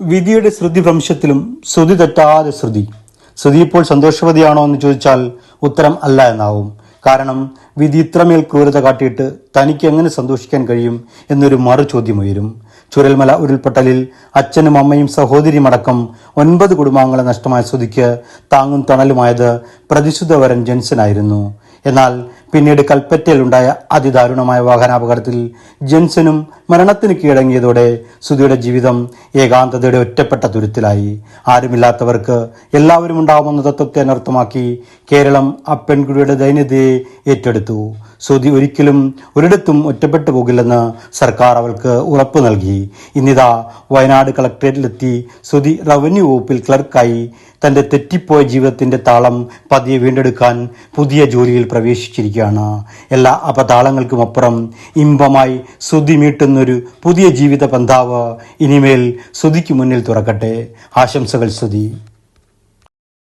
വിധിയുടെ ശ്രുതി ഭ്രംശത്തിലും ശ്രുതി തെറ്റാതെ ശ്രുതി. ശ്രുതി ഇപ്പോൾ സന്തോഷവതിയാണോ എന്ന് ചോദിച്ചാൽ ഉത്തരം അല്ല എന്നാവും. കാരണം വിധി ഇത്രമേൽ ക്രൂരത കാട്ടിയിട്ട് തനിക്ക് എങ്ങനെ സന്തോഷിക്കാൻ കഴിയും എന്നൊരു മറു ചോദ്യം ഉയരും. ചുരൽമല ഉരുൾപൊട്ടലിൽ അച്ഛനും അമ്മയും സഹോദരിയും അടക്കം ഒൻപത് കുടുംബാംഗങ്ങളെ നഷ്ടമായ ശ്രുതിക്ക് താങ്ങും തണലുമായത് പ്രതിശുദ്ധവരൻ ജെൻസനായിരുന്നു. എന്നാൽ പിന്നീട് കൽപ്പറ്റയിലുണ്ടായ അതിദാരുണമായ വാഹനാപകടത്തിൽ ജെൻസനും മരണത്തിന് കീഴടങ്ങിയതോടെ സുധിയുടെ ജീവിതം ഏകാന്തതയുടെ ഒറ്റപ്പെട്ട തുരുത്തിലായി ആരുമില്ലാത്തവർക്ക് എല്ലാവരും ഉണ്ടാവുമെന്ന തത്വത്തെ അനർത്ഥമാക്കി കേരളം ആ പെൺകുട്ടിയുടെ ഏറ്റെടുത്തു. സുധി ഒരിക്കലും ഒരിടത്തും ഒറ്റപ്പെട്ടു പോകില്ലെന്ന് സർക്കാർ അവൾക്ക് ഉറപ്പ് നൽകി. ഇന്നിതാ വയനാട് കളക്ടറേറ്റിലെത്തി സുധി റവന്യൂ വകുപ്പിൽ ക്ലർക്കായി തന്റെ തെറ്റിപ്പോയ ജീവിതത്തിന്റെ താളം പതിയെ വീണ്ടെടുക്കാൻ പുതിയ ജോലിയിൽ പ്രവേശിച്ചിരിക്കുകയാണ്. എല്ലാ അപതാളങ്ങൾക്കും അപ്പുറം ഇമ്പമായി ശ്രുതി മീട്ടുന്നൊരു പുതിയ ജീവിത പന്താവ് ഇനിമേൽ ശ്രുതിക്ക് മുന്നിൽ തുറക്കട്ടെ. ആശംസകൾ സുധി